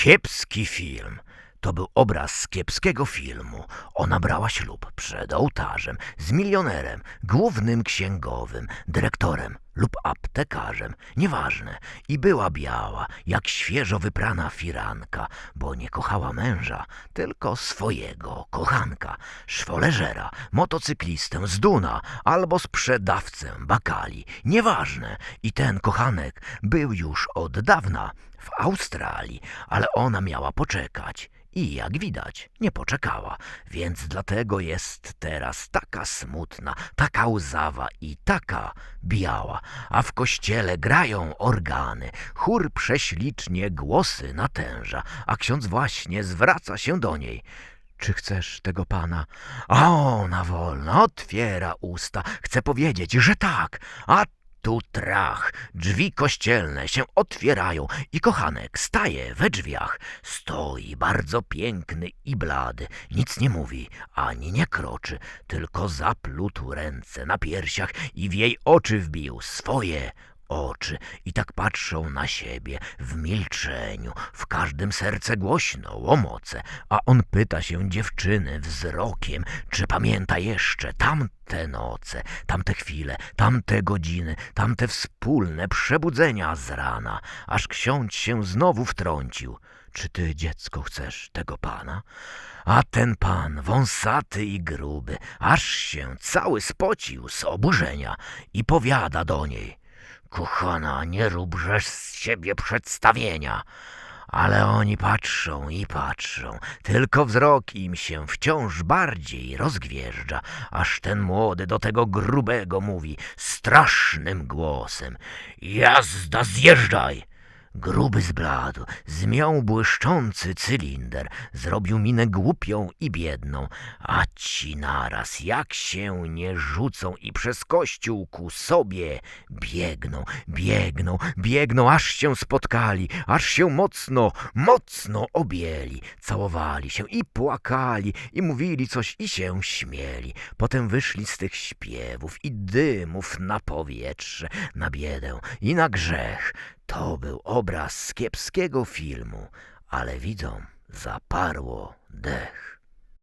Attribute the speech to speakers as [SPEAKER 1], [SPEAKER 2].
[SPEAKER 1] Kiepski film. To był obraz z kiepskiego filmu. Ona brała ślub przed ołtarzem z milionerem, głównym księgowym, dyrektorem lub aptekarzem, nieważne. I była biała, jak świeżo wyprana firanka, bo nie kochała męża, tylko swojego kochanka, szwoleżera, motocyklistę z Duna albo sprzedawcę bakali, nieważne. I ten kochanek był już od dawna w Australii, ale ona miała poczekać. I jak widać, nie poczekała, więc dlatego jest teraz taka smutna, taka łzawa i taka biała. A w kościele grają organy, chór prześlicznie głosy natęża, a ksiądz właśnie zwraca się do niej. Czy chcesz tego pana? A ona wolno otwiera usta, chce powiedzieć, że tak, a tu trach, drzwi kościelne się otwierają i kochanek staje we drzwiach. Stoi bardzo piękny i blady, nic nie mówi, ani nie kroczy, tylko zaplótł ręce na piersiach i w jej oczy wbił swoje oczy i tak patrzą na siebie w milczeniu, w każdym serce głośno łomoce, a on pyta się dziewczyny wzrokiem, czy pamięta jeszcze tamte noce, tamte chwile, tamte godziny, tamte wspólne przebudzenia z rana, aż ksiądz się znowu wtrącił. Czy ty, dziecko, chcesz tego pana? A ten pan, wąsaty i gruby, aż się cały spocił z oburzenia i powiada do niej. Kochana, nie róbże z siebie przedstawienia. Ale oni patrzą i patrzą, tylko wzrok im się wciąż bardziej rozgwieżdża, aż ten młody do tego grubego mówi strasznym głosem: Jazda, zjeżdżaj! Gruby zbladł, zmiał błyszczący cylinder, zrobił minę głupią i biedną, a ci naraz jak się nie rzucą i przez kościół ku sobie biegną, biegną, biegną, aż się spotkali, aż się mocno, mocno objęli, całowali się i płakali i mówili coś i się śmieli. Potem wyszli z tych śpiewów i dymów na powietrze, na biedę i na grzech. To był obraz z kiepskiego filmu, ale widzom zaparło dech.